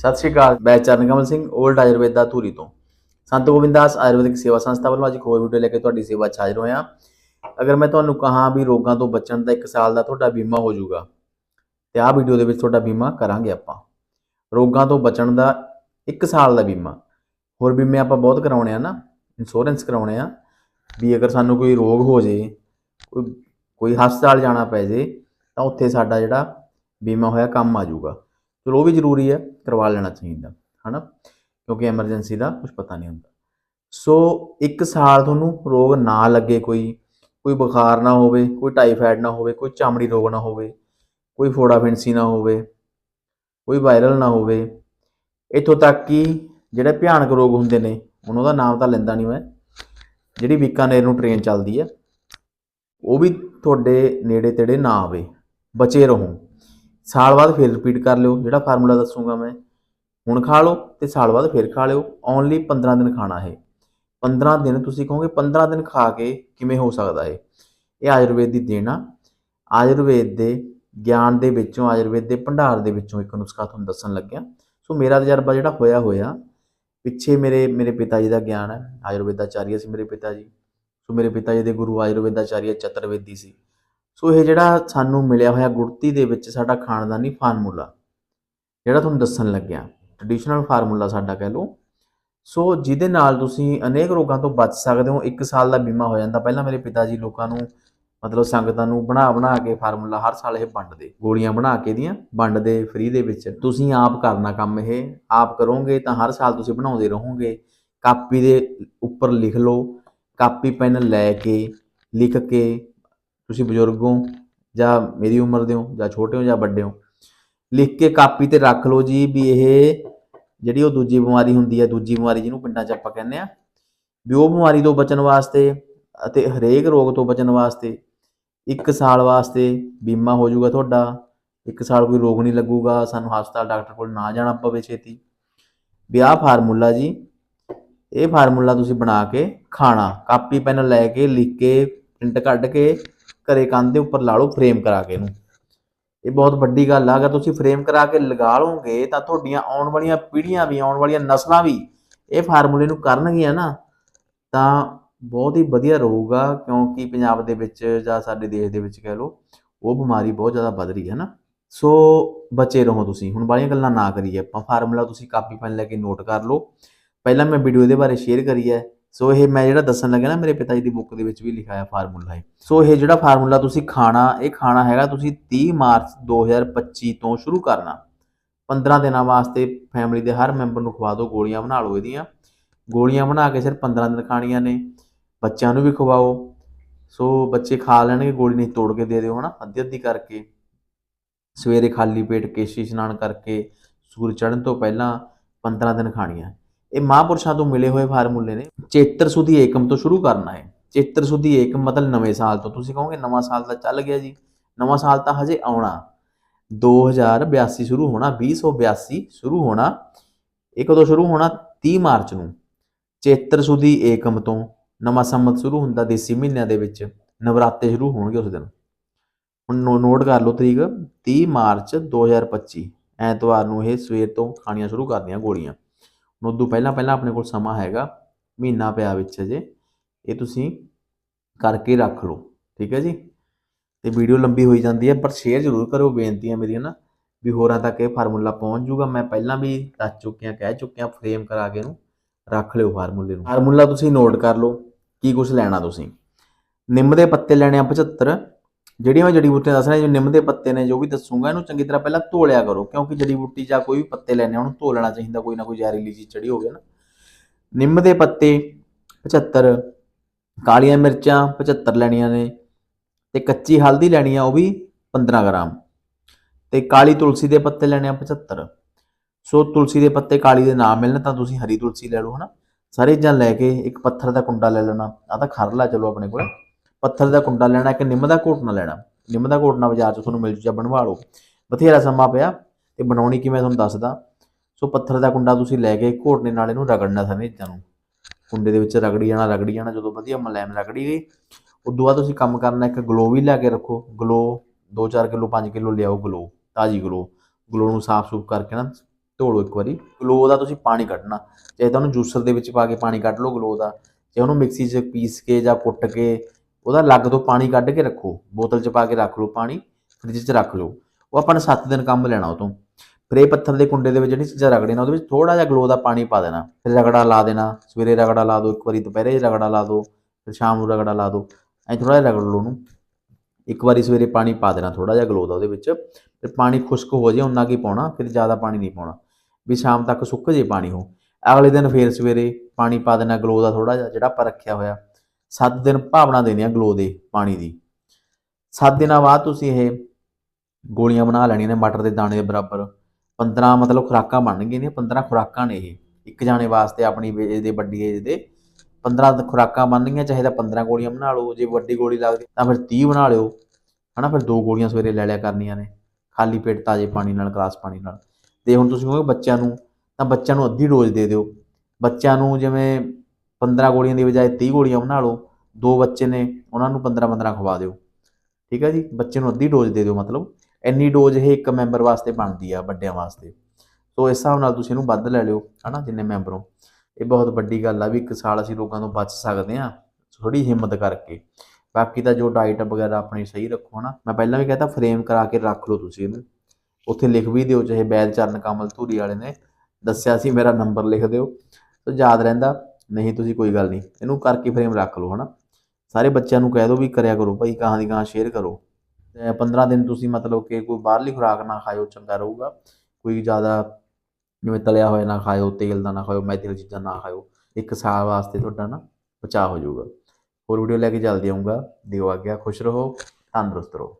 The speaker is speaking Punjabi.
ਸਤਿ ਸ਼੍ਰੀ ਅਕਾਲ, ਮੈਂ ਚਰਨ ਕਮਲ ਸਿੰਘ 올ਡ ਆਯੁਰਵੇਦਾ ਧੂਰੀ ਤੋਂ। ਸੰਤ ਗੋਬਿੰਦਾਸ ਆਯੁਰਵੈਦਿਕ ਸੇਵਾ ਸੰਸਥਾ ਵੱਲੋਂ ਅੱਜ ਇੱਕ ਹੋਰ ਵੀਡੀਓ ਲੈ ਕੇ ਤੁਹਾਡੀ ਸੇਵਾ 'ਚ ਹਾਜ਼ਰ ਹੋਇਆ। ਅਗਰ ਮੈਂ ਤੁਹਾਨੂੰ ਕਹਾਂ ਵੀ ਰੋਗਾਂ ਤੋਂ ਬਚਣ ਦਾ 1 ਸਾਲ ਦਾ ਤੁਹਾਡਾ ਬੀਮਾ ਹੋ ਜਾਊਗਾ, ਤੇ ਆਹ ਵੀਡੀਓ ਦੇ ਵਿੱਚ ਤੁਹਾਡਾ ਬੀਮਾ ਕਰਾਂਗੇ ਆਪਾਂ। ਰੋਗਾਂ ਤੋਂ ਬਚਣ ਦਾ 1 ਸਾਲ ਦਾ ਬੀਮਾ। ਹੋਰ ਬੀਮੇ ਆਪਾਂ ਬਹੁਤ ਕਰਾਉਣੇ ਆ ਨਾ ਇੰਸ਼ੋਰੈਂਸ ਕਰਾਉਣੇ ਆ, ਵੀ ਅਗਰ ਸਾਨੂੰ ਕੋਈ ਰੋਗ ਹੋ ਜੇ, ਕੋਈ ਕੋਈ ਹਸਪਤਾਲ ਜਾਣਾ ਪੈ ਜੇ, ਤਾਂ ਉੱਥੇ ਸਾਡਾ ਜਿਹੜਾ ਬੀਮਾ ਹੋਇਆ ਕੰਮ ਆ ਜਾਊਗਾ। ਚਲੋ ਉਹ ਵੀ ਜ਼ਰੂਰੀ ਹੈ, ਕਰਵਾ ਲੈਣਾ ਚਾਹੀਦਾ, ਹਨਾ? ਕਿਉਂਕਿ ਐਮਰਜੈਂਸੀ ਦਾ ਕੁਝ ਪਤਾ ਨਹੀਂ ਹੁੰਦਾ। ਸੋ ਇੱਕ ਸਾਲ ਤੁਹਾਨੂੰ ਰੋਗ ਨਾ ਲੱਗੇ ਕੋਈ ਕੋਈ ਬੁਖਾਰ ਨਾ ਹੋਵੇ, ਕੋਈ ਟਾਈਫਾਇਡ ਨਾ ਹੋਵੇ, ਕੋਈ ਚਮੜੀ ਰੋਗ ਨਾ ਹੋਵੇ, ਕੋਈ ਫੋੜਾ ਫਿੰਸੀ ਨਾ ਹੋਵੇ, ਕੋਈ ਵਾਇਰਲ ਨਾ ਹੋਵੇ, ਇੱਥੋਂ ਤੱਕ ਕਿ ਜਿਹੜੇ ਭਿਆਨਕ ਰੋਗ ਹੁੰਦੇ ਨੇ, ਉਹਨਾਂ ਦਾ ਨਾਮ ਤਾਂ ਲੈਂਦਾ ਨਹੀਂ ਮੈਂ, ਜਿਹੜੀ ਬੀਕਾਨੇਰ ਨੂੰ ਟ੍ਰੇਨ ਚੱਲਦੀ ਹੈ, ਉਹ ਵੀ ਤੁਹਾਡੇ ਨੇੜੇ ਤੇੜੇ ਨਾ ਆਵੇ, ਬਚੇ ਰਹੋ। ਸਾਲ ਬਾਅਦ ਫਿਰ ਰਿਪੀਟ ਕਰ ਲਿਓ, ਜਿਹੜਾ ਫਾਰਮੂਲਾ ਦੱਸੂਗਾ ਮੈਂ। ਹੁਣ ਖਾ ਲਓ ਤੇ ਸਾਲ ਬਾਅਦ ਫਿਰ ਖਾ ਲਿਓ। ਓਨਲੀ 15 ਦਿਨ ਖਾਣਾ ਹੈ 15 ਦਿਨ ਤੁਸੀਂ ਕਹੋਗੇ 15 ਦਿਨ ਖਾ ਕੇ ਕਿਵੇਂ ਹੋ ਸਕਦਾ ਹੈ ਇਹ ਆਯੁਰਵੇਦ ਦੀ ਦੇਣਾ। ਆਯੁਰਵੇਦ ਦੇ ਗਿਆਨ ਦੇ ਵਿੱਚੋਂ, ਆਯੁਰਵੇਦ ਦੇ ਭੰਡਾਰ ਦੇ ਵਿੱਚੋਂ ਇੱਕ ਨੁਸਖਾ ਤੁਹਾਨੂੰ ਦੱਸਣ ਲੱਗਿਆ। ਸੋ ਮੇਰਾ ਤਜਰਬਾ ਜਿਹੜਾ ਹੋਇਆ ਹੋਇਆ। ਪਿੱਛੇ ਮੇਰੇ ਮੇਰੇ ਪਿਤਾ ਜੀ ਦਾ ਗਿਆਨ ਹੈ। ਆਯੁਰਵੇਦਾਚਾਰੀਆ ਸੀ ਮੇਰੇ ਪਿਤਾ ਜੀ। ਸੋ ਮੇਰੇ ਪਿਤਾ ਜੀ ਦੇ ਗੁਰੂ ਆਯੁਰਵੇਦਾਚਾਰੀਆ ਚਤੁਰਵੇਦੀ ਸੀ। ਸੋ ਇਹ ਜਿਹੜਾ ਸਾਨੂੰ ਮਿਲਿਆ ਹੋਇਆ ਗੁੜਤੀ ਦੇ ਵਿੱਚ ਸਾਡਾ ਖਾਨਦਾਨੀ ਫਾਰਮੂਲਾ, ਜਿਹੜਾ ਤੁਹਾਨੂੰ ਦੱਸਣ ਲੱਗਿਆ ਟ੍ਰੈਡੀਸ਼ਨਲ ਫਾਰਮੂਲਾ ਸਾਡਾ ਕਹਿ ਲਓ। ਸੋ ਜਿਹਦੇ ਨਾਲ ਤੁਸੀਂ ਅਨੇਕ ਰੋਗਾਂ ਤੋਂ ਬਚ ਸਕਦੇ ਹੋ 1 ਸਾਲ ਦਾ ਬੀਮਾ ਹੋ ਜਾਂਦਾ। ਪਹਿਲਾਂ ਮੇਰੇ ਪਿਤਾ ਜੀ ਲੋਕਾਂ ਨੂੰ ਮਤਲਬ ਸੰਗਤਾਂ ਨੂੰ ਬਣਾ ਬਣਾ ਕੇ ਫਾਰਮੂਲਾ ਹਰ ਸਾਲ ਇਹ ਵੰਡਦੇ, ਗੋਲੀਆਂ ਬਣਾ ਕੇ ਦੀਆਂ, ਵੰਡਦੇ ਫ੍ਰੀ ਦੇ ਵਿੱਚ। ਤੁਸੀਂ ਆਪ ਕਰਨਾ ਕੰਮ ਇਹ, ਆਪ ਕਰੋਗੇ ਤਾਂ ਹਰ ਸਾਲ ਤੁਸੀਂ ਬਣਾਉਂਦੇ ਰਹੋਗੇ। ਕਾਪੀ ਦੇ ਉੱਪਰ ਲਿਖ ਲਓ, ਕਾਪੀ, ਪੈਨ ਲੈ ਕੇ, ਲਿਖ ਕੇ ਤੁਸੀਂ ਬਜ਼ੁਰਗ ਹੋ, ਜਾਂ ਮੇਰੀ ਉਮਰ ਦੇ ਹੋ, ਜਾਂ ਛੋਟੇ ਹੋ, ਜਾਂ ਵੱਡੇ ਹੋ, ਲਿਖ ਕੇ ਕਾਪੀ ਤੇ ਰੱਖ ਲਓ ਜੀ ਵੀ ਇਹ ਜਿਹੜੀ ਉਹ ਦੂਜੀ ਬਿਮਾਰੀ ਹੁੰਦੀ ਹੈ, ਦੂਜੀ ਬਿਮਾਰੀ ਜਿਹਨੂੰ ਪਿੰਡਾਂ 'ਚ ਆਪਾਂ ਕਹਿੰਦੇ ਆ ਵੀ ਉਹ ਬਿਮਾਰੀ ਤੋਂ ਬਚਣ ਵਾਸਤੇ ਅਤੇ ਹਰੇਕ ਰੋਗ ਤੋਂ ਬਚਣ ਵਾਸਤੇ 1 ਸਾਲ ਵਾਸਤੇ ਬੀਮਾ ਹੋ ਜਾਊਗਾ ਤੁਹਾਡਾ 1 ਸਾਲ ਕੋਈ ਰੋਗ ਨਹੀਂ ਲੱਗੂਗਾ, ਸਾਨੂੰ ਹਸਪਤਾਲ ਡਾਕਟਰ ਕੋਲ ਨਾ ਜਾਣਾ ਪਵੇ ਛੇਤੀ। ਵੀ ਆਹ ਫਾਰਮੂਲਾ ਜੀ, ਇਹ ਫਾਰਮੂਲਾ ਤੁਸੀਂ ਬਣਾ ਕੇ ਖਾਣਾ, ਕਾਪੀ, ਪੈਨ ਲੈ ਕੇ, ਲਿਖ ਕੇ, ਪ੍ਰਿੰਟ ਕੱਢ ਕੇ ਘਰੇ ਕੰਧ ਦੇ ਉੱਪਰ ਲਾ ਲਓ ਫਰੇਮ ਕਰਾ ਕੇ ਇਹਨੂੰ। ਇਹ ਬਹੁਤ ਵੱਡੀ ਗੱਲ ਆ, ਅਗਰ ਤੁਸੀਂ ਫਰੇਮ ਕਰਾ ਕੇ ਲਗਾ ਲਓਗੇ, ਤਾਂ ਤੁਹਾਡੀਆਂ ਆਉਣ ਵਾਲੀਆਂ ਪੀੜ੍ਹੀਆਂ ਵੀ, ਆਉਣ ਵਾਲੀਆਂ ਨਸਲਾਂ ਵੀ ਇਹ ਫਾਰਮੂਲੇ ਨੂੰ ਕਰਨਗੀਆਂ ਨਾ, ਤਾਂ ਬਹੁਤ ਹੀ ਵਧੀਆ ਰਹੂਗਾ, ਕਿਉਂਕਿ ਪੰਜਾਬ ਦੇ ਵਿੱਚ ਜਾਂ ਸਾਡੇ ਦੇਸ਼ ਦੇ ਵਿੱਚ ਕਹਿ ਲਓ, ਉਹ ਬਿਮਾਰੀ ਬਹੁਤ ਜ਼ਿਆਦਾ ਵੱਧ ਰਹੀ ਹੈ ਨਾ। ਸੋ ਬਚੇ ਰਹੋ ਤੁਸੀਂ, ਹੁਣ ਬਾਲੀਆਂ ਗੱਲਾਂ ਨਾ ਕਰੀਏ ਆਪਾਂ। ਫਾਰਮੂਲਾ ਤੁਸੀਂ ਕਾਪੀ ਪੈਨ ਲੈ ਕੇ ਨੋਟ ਕਰ ਲਓ। ਪਹਿਲਾਂ ਮੈਂ ਵੀਡੀਓ ਇਹਦੇ ਬਾਰੇ ਸ਼ੇਅਰ ਕਰੀ ਹੈ। ਸੋ ਇਹ ਮੈਂ ਜਿਹੜਾ ਦੱਸਣ ਲੱਗਾ ਨਾ, ਮੇਰੇ ਪਿਤਾ ਜੀ ਦੀ ਬੁੱਕ ਦੇ ਵਿੱਚ ਵੀ ਲਿਖਿਆ ਫਾਰਮੂਲਾ ਹੈ। ਸੋ ਇਹ ਜਿਹੜਾ ਫਾਰਮੂਲਾ ਤੁਸੀਂ ਖਾਣਾ, ਇਹ ਖਾਣਾ ਹੈਗਾ ਤੁਸੀਂ 30 ਮਾਰਚ 2025 ਤੋਂ ਸ਼ੁਰੂ ਕਰਨਾ। 15 ਦਿਨਾਂ ਵਾਸਤੇ ਫੈਮਿਲੀ ਦੇ ਹਰ ਮੈਂਬਰ ਨੂੰ ਖਵਾ ਦਿਓ ਗੋਲੀਆਂ ਬਣਾ ਲਓ ਇਹਦੀਆਂ। ਗੋਲੀਆਂ ਬਣਾ ਕੇ ਸਿਰ 15 ਦਿਨ ਖਾਣੀਆਂ ਨੇ। ਬੱਚਿਆਂ ਨੂੰ ਵੀ ਖਵਾਓ। ਸੋ ਬੱਚੇ ਖਾ ਲੈਣਗੇ, ਗੋਲੀ ਨਹੀਂ ਤੋੜ ਕੇ ਦੇ ਦਿਓ, ਹਨਾ? ਅੱਧੀ ਅੱਧੀ ਕਰਕੇ। ਸਵੇਰੇ ਖਾਲੀ ਪੇਟ ਕੇਸ਼ੀ ਇਸ਼ਨਾਨ ਕਰਕੇ, ਸੂਰਜ ਚੜ੍ਹਨ ਤੋਂ ਪਹਿਲਾਂ 15 ਦਿਨ ਖਾਣੀਆਂ। ਇਹ ਮਹਾਂਪੁਰਸ਼ਾਂ ਤੋਂ ਮਿਲੇ ਹੋਏ ਫਾਰਮੂਲੇ ਨੇ। ਚੇਤਰ ਸੁਦੀ ਏਕਮ ਤੋਂ ਸ਼ੁਰੂ ਕਰਨਾ ਹੈ। ਚੇਤਰ ਸੁਦੀ ਏਕਮ ਮਤਲਬ ਨਵੇਂ ਸਾਲ ਤੋਂ। ਤੁਸੀਂ ਕਹੋਗੇ ਨਵਾਂ ਸਾਲ ਤਾਂ ਚੱਲ ਗਿਆ ਜੀ। ਨਵਾਂ ਸਾਲ ਤਾਂ ਹਜੇ ਆਉਣਾ। 2082 ਸ਼ੁਰੂ ਹੋਣਾ। 2082 ਸ਼ੁਰੂ ਹੋਣਾ। ਇਹ ਕਦੋਂ ਸ਼ੁਰੂ ਹੋਣਾ? 30 ਮਾਰਚ ਨੂੰ। ਚੇਤਰ ਸੁਦੀ ਏਕਮ ਤੋਂ ਨਵਾਂ ਸੰਮਤ ਸ਼ੁਰੂ ਹੁੰਦਾ ਦੇਸੀ ਮਹੀਨਿਆਂ ਦੇ ਵਿੱਚ। ਨਵਰਾਤੇ ਸ਼ੁਰੂ ਹੋਣਗੇ ਉਸ ਦਿਨ। ਹੁਣ ਨੋਟ ਕਰ ਲਓ ਤਰੀਕ। 30 ਮਾਰਚ 2025 ਐਤਵਾਰ ਨੂੰ ਇਹ ਸਵੇਰ ਤੋਂ ਖਾਣੀਆਂ ਸ਼ੁਰੂ ਕਰਦੀਆਂ ਗੋਲੀਆਂ। ਹੁਣ ਉਦੋਂ ਪਹਿਲਾਂ ਪਹਿਲਾਂ ਆਪਣੇ ਕੋਲ ਸਮਾਂ ਹੈਗਾ, ਮਹੀਨਾ ਪਿਆ ਵਿੱਚ ਅਜੇ ਇਹ ਤੁਸੀਂ ਕਰਕੇ ਰੱਖ ਲਓ, ਠੀਕ ਹੈ ਜੀ? ਤੇ ਵੀਡੀਓ ਲੰਬੀ ਹੋਈ ਜਾਂਦੀ ਹੈ, ਪਰ ਸ਼ੇਅਰ ਜ਼ਰੂਰ ਕਰੋ ਬੇਨਤੀ ਹੈ ਮੇਰੀ ਨਾ, ਵੀ ਹੋਰਾਂ ਤੱਕ ਇਹ ਫਾਰਮੂਲਾ ਪਹੁੰਚ ਜੂਗਾ ਮੈਂ ਪਹਿਲਾਂ ਵੀ ਦੱਸ ਚੁੱਕਿਆ, ਕਹਿ ਚੁੱਕਿਆ ਫਰੇਮ ਕਰਾ ਕੇ ਇਹਨੂੰ, ਰੱਖ ਲਿਓ ਫਾਰਮੂਲੇ ਨੂੰ। ਫਾਰਮੂਲਾ ਤੁਸੀਂ ਨੋਟ ਕਰ ਲਓ, ਕੀ ਕੁਝ ਲੈਣਾ ਤੁਸੀਂ। ਨਿੰਮ ਦੇ ਪੱਤੇ ਲੈਣੇ ਆ 75 ਜਿਹੜੀਆਂ ਮੈਂ ਜੜੀ ਬੂਟੀਆਂ ਦੱਸ ਰਿਹਾ ਜੋ ਨਿੰਮ ਦੇ ਪੱਤੇ ਨੇ, ਜੋ ਵੀ ਦੱਸੂਗਾ, ਇਹਨੂੰ ਚੰਗੀ ਤਰ੍ਹਾਂ ਪਹਿਲਾਂ ਧੋ ਲਿਆ ਕਰੋ, ਕਿਉਂਕਿ ਜੜੀ ਬੂਟੀ ਜਾਂ ਕੋਈ ਵੀ ਪੱਤੇ ਲੈਣੇ ਆ, ਉਹਨੂੰ ਧੋ ਲੈਣਾ ਚਾਹੀਦਾ, ਕੋਈ ਨਾ ਕੋਈ ਜ਼ਹਿਰੀਲੀ ਚੀਜ਼ ਚੜੀ ਹੋਵੇ ਨਾ। ਨਿੰਮ ਦੇ ਪੱਤੇ 75 ਕਾਲੀਆਂ ਮਿਰਚਾਂ 75 ਲੈਣੀਆਂ ਨੇ, ਤੇ ਕੱਚੀ ਹਲਦੀ ਲੈਣੀ ਆ, ਉਹ ਵੀ 15 ਗ੍ਰਾਮ। ਤੇ ਕਾਲੀ ਤੁਲਸੀ ਦੇ ਪੱਤੇ ਲੈਣੇ ਆ 75 ਸੋ ਤੁਲਸੀ ਦੇ ਪੱਤੇ ਕਾਲੀ ਦੇ ਨਾ ਮਿਲਣ, ਤਾਂ ਤੁਸੀਂ ਹਰੀ ਤੁਲਸੀ ਲੈ ਲਓ, ਹਨਾ। ਸਾਰੇ ਚੀਜ਼ਾਂ ਲੈ ਕੇ ਇੱਕ ਪੱਥਰ ਦਾ ਕੁੰਡਾ ਲੈ ਲੈਣਾ ਆ ਤਾਂ ਖਰਲਾ, ਚਲੋ ਆਪਣੇ ਕੋਲ। ਪੱਥਰ ਦਾ ਕੁੰਡਾ ਲੈਣਾ, ਇੱਕ ਨਿੰਮ ਦਾ ਘੋਟਣਾ ਲੈਣਾ। ਨਿੰਮ ਦਾ ਘੋਟਣਾ ਬਾਜ਼ਾਰ 'ਚ ਤੁਹਾਨੂੰ ਮਿਲ ਜੂ, ਜਾਂ ਬਣਵਾ ਲਓ। ਬਥੇਰਾ ਸਮਾਂ ਪਿਆ, ਤੇ ਬਣਾਉਣੀ ਕਿਵੇਂ ਤੁਹਾਨੂੰ ਦੱਸਦਾ। ਸੋ ਪੱਥਰ ਦਾ ਕੁੰਡਾ ਤੁਸੀਂ ਲੈ ਕੇ ਘੋਟਣੇ ਨਾਲ ਇਹਨੂੰ ਰਗੜਨਾ ਸਾਰੇ ਚੀਜ਼ਾਂ ਨੂੰ। ਕੁੰਡੇ ਦੇ ਵਿੱਚ ਰਗੜੀ ਜਾਣਾ ਰਗੜੀ ਜਾਣਾ, ਜਦੋਂ ਵਧੀਆ ਮਲੈਮ ਰਗੜੀ ਗਈ, ਉਦੋਂ ਬਾਅਦ ਤੁਸੀਂ ਕੰਮ ਕਰਨਾ, ਇੱਕ ਗਲੋ ਵੀ ਲੈ ਕੇ ਰੱਖੋ। ਗਲੋ 2-4 ਕਿਲੋ 5 ਕਿਲੋ ਲਿਆਓ ਗਲੋ, ਤਾਜ਼ੀ ਗਲੋ। ਗਲੋ ਨੂੰ ਸਾਫ਼ ਸੂਫ ਕਰਕੇ ਨਾ ਧੋ ਲਓ ਇੱਕ ਵਾਰੀ। ਗਲੋ ਦਾ ਤੁਸੀਂ ਪਾਣੀ ਕੱਢਣਾ। ਚਾਹੇ ਤਾਂ ਉਹਨੂੰ ਜੂਸਰ ਦੇ ਵਿੱਚ ਪਾ ਕੇ ਪਾਣੀ ਕੱਢ ਲਓ ਗਲੋ ਦਾ। ਜੇ ਉਹਨੂੰ ਮਿਕਸੀ 'ਚ ਪੀਸ ਕੇ ਜਾਂ ਕੁੱਟ ਕੇ ਉਹਦਾ ਲੱਗ ਤੋਂ ਪਾਣੀ ਕੱਢ ਕੇ ਰੱਖੋ, ਬੋਤਲ 'ਚ ਪਾ ਕੇ ਰੱਖ ਲਓ ਪਾਣੀ, ਫ੍ਰਿਜ 'ਚ ਰੱਖ ਲਓ। ਉਹ ਆਪਾਂ ਨੇ 7 ਦਿਨ ਕੰਮ ਲੈਣਾ ਉਹ ਤੋਂ ਫਿਰ ਇਹ ਪੱਥਰ ਦੇ ਕੁੰਡੇ ਦੇ ਵਿੱਚ ਜਿਹੜੀ ਚੀਜ਼ਾਂ ਰਗੜੀਆਂ ਉਹਦੇ ਵਿੱਚ ਥੋੜਾ ਜਿਹਾ ਗਲੋ ਦਾ ਪਾਣੀ ਪਾ ਦੇਣਾ। ਫਿਰ ਰਗੜਾ ਲਾ ਦੇਣਾ, ਸਵੇਰੇ ਰਗੜਾ ਲਾ ਦਿਓ, ਇੱਕ ਵਾਰੀ ਦੁਪਹਿਰੇ ਰਗੜਾ ਲਾ ਦਿਓ, ਫਿਰ ਸ਼ਾਮ ਨੂੰ ਰਗੜਾ ਲਾ ਦਿਓ। ਐਂ ਥੋੜਾ ਜਿਹਾ ਰਗੜ ਲਓ ਉਹਨੂੰ। ਇੱਕ ਵਾਰੀ ਸਵੇਰੇ ਪਾਣੀ ਪਾ ਦੇਣਾ ਥੋੜਾ ਜਿਹਾ ਗਲੋ ਦਾ ਉਹਦੇ ਵਿੱਚ। ਫਿਰ ਪਾਣੀ ਖੁਸ਼ਕ ਹੋ ਜੇ ਉਨਾ ਕੀ ਪਾਉਣਾ, ਫਿਰ ਜ਼ਿਆਦਾ ਪਾਣੀ ਨਹੀਂ ਪਾਉਣਾ। ਵੀ ਸ਼ਾਮ ਤੱਕ ਸੁੱਕ ਜੇ ਪਾਣੀ ਹੋ ਅਗਲੇ ਦਿਨ ਫੇਰ ਸਵੇਰੇ ਪਾਣੀ ਪਾ ਦੇਣਾ ਗਲੋ ਦਾ ਥੋੜਾ ਜਿਹਾ, ਜਿਹੜਾ ਆਪਾਂ ਰੱਖਿਆ ਹੋਇਆ। 7 ਦਿਨ ਭਾਵਨਾ ਦੇਣੀ ਆ ਗਲੋ ਦੇ, ਪਾਣੀ ਦੀ। 7 ਦਿਨਾਂ ਬਾਅਦ ਤੁਸੀਂ ਇਹ ਗੋਲੀਆਂ ਬਣਾ ਲੈਣੀਆਂ ਨੇ, ਮਟਰ ਦੇ ਦਾਣੇ ਦੇ ਬਰਾਬਰ। 15 ਮਤਲਬ ਖੁਰਾਕਾਂ ਬਣ ਗਈਆਂ ਨੇ 15 ਖੁਰਾਕਾਂ ਨੇ ਇਹ। ਇੱਕ ਜਾਣੇ ਵਾਸਤੇ ਆਪਣੀ ਏਜ ਦੇ ਵੱਡੀ ਏਜ ਦੇ 15 ਖੁਰਾਕਾਂ ਬਣਨਗੀਆਂ ਚਾਹੇ ਤਾਂ 15 ਗੋਲੀਆਂ ਬਣਾ ਲਓ, ਜੇ ਵੱਡੀ ਗੋਲੀ ਲੱਗਦੀ ਤਾਂ ਫਿਰ 30 ਬਣਾ ਲਿਓ। ਹਨਾ, ਫਿਰ ਦੋ ਗੋਲੀਆਂ ਸਵੇਰੇ ਲੈ ਲਿਆ ਕਰਨੀਆਂ ਨੇ। ਖਾਲੀ ਪੇਟ ਤਾਜ਼ੇ ਪਾਣੀ ਨਾਲ, ਗਲਾਸ ਪਾਣੀ ਨਾਲ। ਤੇ ਹੁਣ ਤੁਸੀਂ ਕਹੋਗੇ ਬੱਚਿਆਂ ਨੂੰ, ਤਾਂ ਬੱਚਿਆਂ ਨੂੰ ਅੱਧੀ ਡੋਜ਼ ਦੇ ਦਿਓ। ਬੱਚਿਆਂ ਨੂੰ ਜਿਵੇਂ 15 ਗੋਲੀਆਂ ਦੀ ਬਜਾਏ 30 ਗੋਲੀਆਂ ਬਣਾ ਲਓ। ਦੋ ਬੱਚੇ ਨੇ, ਉਹਨਾਂ ਨੂੰ 15 15 ਖਵਾ ਦਿਓ। ਠੀਕ ਹੈ ਜੀ? ਬੱਚੇ ਨੂੰ ਅੱਧੀ ਡੋਜ਼ ਦੇ ਦਿਓ ਮਤਲਬ। ਇੰਨੀ ਡੋਜ਼ ਇਹ ਇੱਕ ਮੈਂਬਰ ਵਾਸਤੇ ਬਣਦੀ ਆ ਵੱਡਿਆਂ ਵਾਸਤੇ। ਸੋ ਇਸ ਹਿਸਾਬ ਨਾਲ ਤੁਸੀਂ ਇਹਨੂੰ ਵੱਧ ਲੈ ਲਿਓ, ਹਨਾ, ਜਿੰਨੇ ਮੈਂਬਰ ਹੋ। ਇਹ ਬਹੁਤ ਵੱਡੀ ਗੱਲ ਆ ਵੀ ਇੱਕ ਸਾਲ ਅਸੀਂ ਲੋਕਾਂ ਤੋਂ ਬਚ ਸਕਦੇ ਆ ਥੋੜੀ ਹਿੰਮਤ ਕਰਕੇ। ਬਾਕੀ ਤਾਂ ਜੋ ਡਾਈਟ ਵਗੈਰਾ ਆਪਣੀ ਸਹੀ ਰੱਖੋ, ਹਨਾ। ਮੈਂ ਪਹਿਲਾਂ ਵੀ ਕਹਤਾ ਫਰੇਮ ਕਰਾ ਕੇ ਰੱਖ ਲਓ ਤੁਸੀਂ ਇਹਨੂੰ। ਉੱਥੇ ਲਿਖ ਵੀ ਦਿਓ, ਚਾਹੇ ਬੈਲ ਚਰਨ ਕਮਲ ਧੂਰੀ ਵਾਲੇ ਨੇ। ਦੱਸਿਆ ਸੀ, ਮੇਰਾ ਨੰਬਰ ਲਿਖ ਦਿਓ। ਤਾਂ ਯਾਦ ਰਹਿੰਦਾ ਨਹੀਂ, ਤੁਸੀਂ ਕੋਈ ਗੱਲ ਨਹੀਂ। ਇਹਨੂੰ ਕਰਕੇ ਫਰੇਮ ਰੱਖ ਲਓ, ਹਨਾ? ਸਾਰੇ ਬੱਚਿਆਂ ਨੂੰ ਕਹਿ ਦਿਓ ਵੀ ਕਰਿਆ ਕਰੋ ਭਾਈ, ਕਹਾਂ ਦੀ ਕਹਾਂ ਸ਼ੇਅਰ ਕਰੋ। ਤੇ 15 ਦਿਨ ਤੁਸੀਂ ਮਤਲਬ ਕਿ ਕੋਈ ਬਾਹਰਲੀ ਖੁਰਾਕ ਨਾ ਖਾਇਓ, ਚੰਗਾ ਰਹੂਗਾ। ਕੋਈ ਜ਼ਿਆਦਾ ਜਿਵੇਂ ਤਲਿਆ ਹੋਇਆ ਨਾ ਖਾਇਓ, ਤੇਲ ਦਾ ਨਾ ਖਾਇਓ ਮੈਦੇ ਵਾਲੀ ਚੀਜ਼ਾਂ ਨਾ ਖਾਇਓ। ਇੱਕ ਸਾਲ ਵਾਸਤੇ ਤੁਹਾਡਾ ਨਾ ਬਚਾਅ ਹੋ ਜਾਊਗਾ। ਹੋਰ ਵੀਡੀਓ ਲੈ ਕੇ ਜਲਦੀ ਆਉਂਗਾ। ਦਿਓ ਆਗਿਆ ਖੁਸ਼ ਰਹੋ, ਤੰਦਰੁਸਤ ਰਹੋ।